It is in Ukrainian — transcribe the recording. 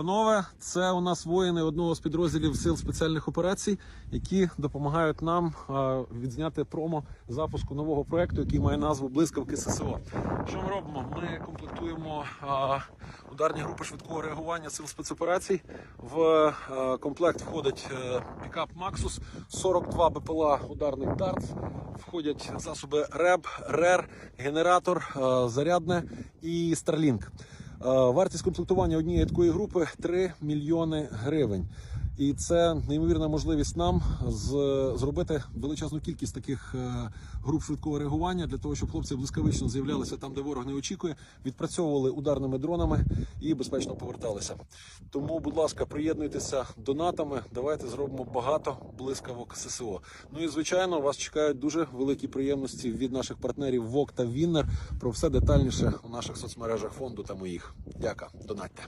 Панове, це у нас воїни одного з підрозділів сил спеціальних операцій, які допомагають нам відзняти промо запуску нового проекту, який має назву Блискавки ССО. Що ми робимо? Ми комплектуємо ударні групи швидкого реагування сил спецоперацій. В комплект входить е, пікап Максус, 42 БПЛА ударних Дартс, входять засоби РЕБ, РЕР, генератор, е, зарядне і Starlink. Е, Вартість комплектування однієї такої групи 3 мільйони гривень. І це неймовірна можливість нам з- зробити величезну кількість таких е, груп швидкого реагування для того, щоб хлопці блискавично з'являлися там, де ворог не очікує, відпрацьовували ударними дронами і безпечно поверталися. Тому, будь ласка, приєднуйтеся донатами. Давайте зробимо багато блискавок ССО. Ну і звичайно, вас чекають дуже великі приємності від наших партнерів ВОК та Віннер. Про все детальніше у наших соцмережах фонду та моїх. Дяка, донатьте.